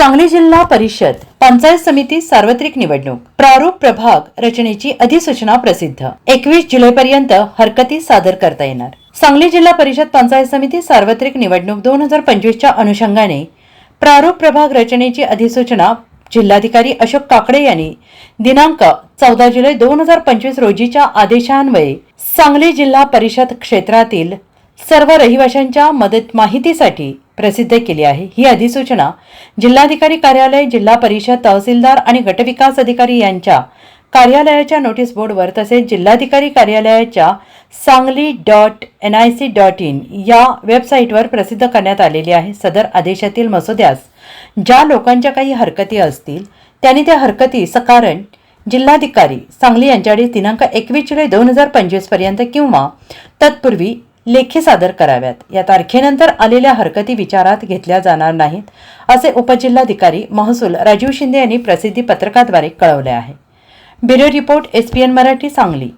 सांगली जिल्हा परिषद पंचायत समिती सार्वत्रिक निवडणूक. प्रारूप प्रभाग रचनेची अधिसूचना प्रसिद्ध. एकवीस जुलैपर्यंत हरकती सादर करता येणार. सांगली जिल्हा परिषद पंचायत समिती सार्वत्रिक निवडणूक दोन हजार पंचवीसच्या अनुषंगाने प्रारूप प्रभाग रचनेची अधिसूचना जिल्हाधिकारी अशोक काकडे यांनी दिनांक चौदा जुलै दोन हजार पंचवीस रोजीच्या आदेशान्वये सांगली जिल्हा परिषद क्षेत्रातील सर्व रहिवाशांच्या मदत माहितीसाठी प्रसिद्ध केली आहे. ही अधिसूचना जिल्हाधिकारी कार्यालय जिल्हा परिषद तहसीलदार आणि गटविकास अधिकारी यांच्या कार्यालयाच्या नोटीस बोर्डवर तसेच जिल्हाधिकारी कार्यालयाच्या Sangli dot N I C dot in या वेबसाईटवर प्रसिद्ध करण्यात आलेली आहे. सदर आदेशातील मसुद्यास ज्या लोकांच्या काही हरकती असतील त्यांनी त्या हरकती सकारण जिल्हाधिकारी सांगली यांच्याकडे दिनांक एकवीस जुलै दोन हजार पंचवीसपर्यंत किंवा तत्पूर्वी लेखी सादर कराव्यात. या तारखेनंतर आलेल्या हरकती विचारात घेतल्या जाणार नाहीत असे उपजिल्हाधिकारी महसूल राजीव शिंदे यांनी प्रसिद्धी पत्रकाद्वारे कळवले आहे. Bureau report SPN Marathi Sangli.